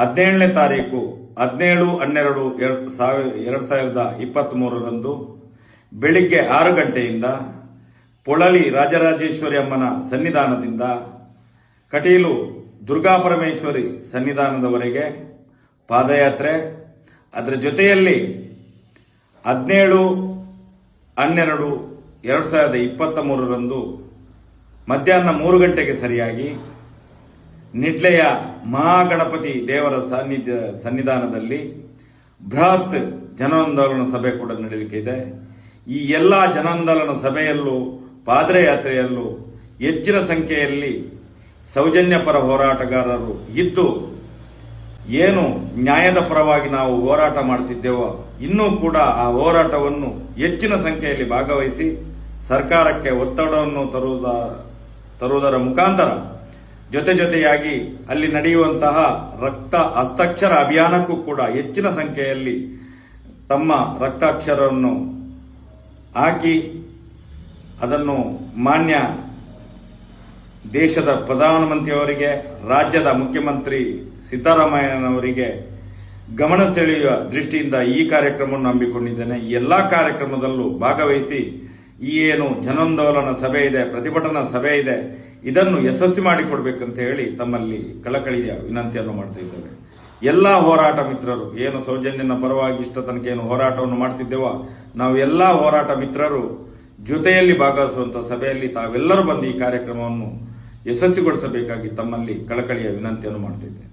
ಹದಿನೇಳನೇ ತಾರೀಕು ಹದಿನೇಳು, ಹನ್ನೆರಡು, ಎರಡು ಸಾವಿರ, ಎರಡು ಸಾವಿರದ ಇಪ್ಪತ್ತ್ ಮೂರರಂದು ಬೆಳಿಗ್ಗೆ ಆರು ಗಂಟೆಯಿಂದ ಪೊಳಲಿ ರಾಜರಾಜೇಶ್ವರಿ ಅಮ್ಮನ ಸನ್ನಿಧಾನದಿಂದ ಕಟೀಲು ದುರ್ಗಾಪರಮೇಶ್ವರಿ ಸನ್ನಿಧಾನದವರೆಗೆ ಪಾದಯಾತ್ರೆ. ಅದರ ಜೊತೆಯಲ್ಲಿ ಹದಿನೇಳು, ಹನ್ನೆರಡು, ಎರಡು ಸಾವಿರದ ಇಪ್ಪತ್ತ ಮೂರರಂದು ಮಧ್ಯಾಹ್ನ ಮೂರು ಗಂಟೆಗೆ ಸರಿಯಾಗಿ ನಿಡ್ಲೆಯ ಮಹಾಗಣಪತಿ ದೇವರ ಸಾನ್ನಿಧ್ಯ ಸನ್ನಿಧಾನದಲ್ಲಿ ಬೃಹತ್ ಜನಾಂದೋಲನ ಸಭೆ ಕೂಡ ನಡೆಯಲಿಕ್ಕೆ ಇದೆ. ಈ ಎಲ್ಲ ಜನಾಂದೋಲನ ಸಭೆಯಲ್ಲೂ ಪಾದ್ರಯಾತ್ರೆಯಲ್ಲೂ ಹೆಚ್ಚಿನ ಸಂಖ್ಯೆಯಲ್ಲಿ ಸೌಜನ್ಯ ಪರ ಹೋರಾಟಗಾರರು ಇದ್ದು, ಏನು ನ್ಯಾಯದ ಪರವಾಗಿ ನಾವು ಹೋರಾಟ ಮಾಡ್ತಿದ್ದೇವೋ, ಇನ್ನೂ ಕೂಡ ಆ ಹೋರಾಟವನ್ನು ಹೆಚ್ಚಿನ ಸಂಖ್ಯೆಯಲ್ಲಿ ಭಾಗವಹಿಸಿ ಸರ್ಕಾರಕ್ಕೆ ಒತ್ತಡವನ್ನು ತರುವುದ, ತರುವುದರ ಮುಖಾಂತರ ಜೊತೆ ಜೊತೆಯಾಗಿ ಅಲ್ಲಿ ನಡೆಯುವಂತಹ ರಕ್ತ ಹಸ್ತಾಕ್ಷರ ಅಭಿಯಾನಕ್ಕೂ ಕೂಡ ಹೆಚ್ಚಿನ ಸಂಖ್ಯೆಯಲ್ಲಿ ತಮ್ಮ ರಕ್ತಾಕ್ಷರವನ್ನು ಹಾಕಿ ಅದನ್ನು ಮಾನ್ಯ ದೇಶದ ಪ್ರಧಾನಮಂತ್ರಿಯವರಿಗೆ, ರಾಜ್ಯದ ಮುಖ್ಯಮಂತ್ರಿ ಸಿದ್ದರಾಮಯ್ಯನವರಿಗೆ ಗಮನ ಸೆಳೆಯುವ ದೃಷ್ಟಿಯಿಂದ ಈ ಕಾರ್ಯಕ್ರಮವನ್ನು ಹಮ್ಮಿಕೊಂಡಿದ್ದೇನೆ. ಎಲ್ಲ ಕಾರ್ಯಕ್ರಮದಲ್ಲೂ ಭಾಗವಹಿಸಿ ಈ ಏನು ಜನಾಂದೋಲನ ಸಭೆ ಇದೆ, ಪ್ರತಿಭಟನಾ ಸಭೆ ಇದೆ, ಇದನ್ನು ಯಶಸ್ವಿ ಮಾಡಿಕೊಡ್ಬೇಕಂತ ಹೇಳಿ ತಮ್ಮಲ್ಲಿ ಕಳಕಳಿಯ ವಿನಂತಿಯನ್ನು ಮಾಡ್ತಾ ಇದ್ದೇವೆ. ಎಲ್ಲಾ ಹೋರಾಟ ಮಿತ್ರರು, ಏನು ಸೌಜನ್ಯನ ಪರವಾಗಿ ಇಷ್ಟ ತನಕ ಏನು ಹೋರಾಟವನ್ನು ಮಾಡ್ತಿದ್ದೇವೋ, ನಾವು ಎಲ್ಲ ಹೋರಾಟ ಮಿತ್ರರು ಜೊತೆಯಲ್ಲಿ ಭಾಗವಹಿಸುವಂತಹ ಸಭೆಯಲ್ಲಿ ತಾವೆಲ್ಲರೂ ಬಂದು ಈ ಕಾರ್ಯಕ್ರಮವನ್ನು ಯಶಸ್ವಿಗೊಳಿಸಬೇಕಾಗಿ ತಮ್ಮಲ್ಲಿ ಕಳಕಳಿಯ ವಿನಂತಿಯನ್ನು ಮಾಡ್ತಿದ್ದೇವೆ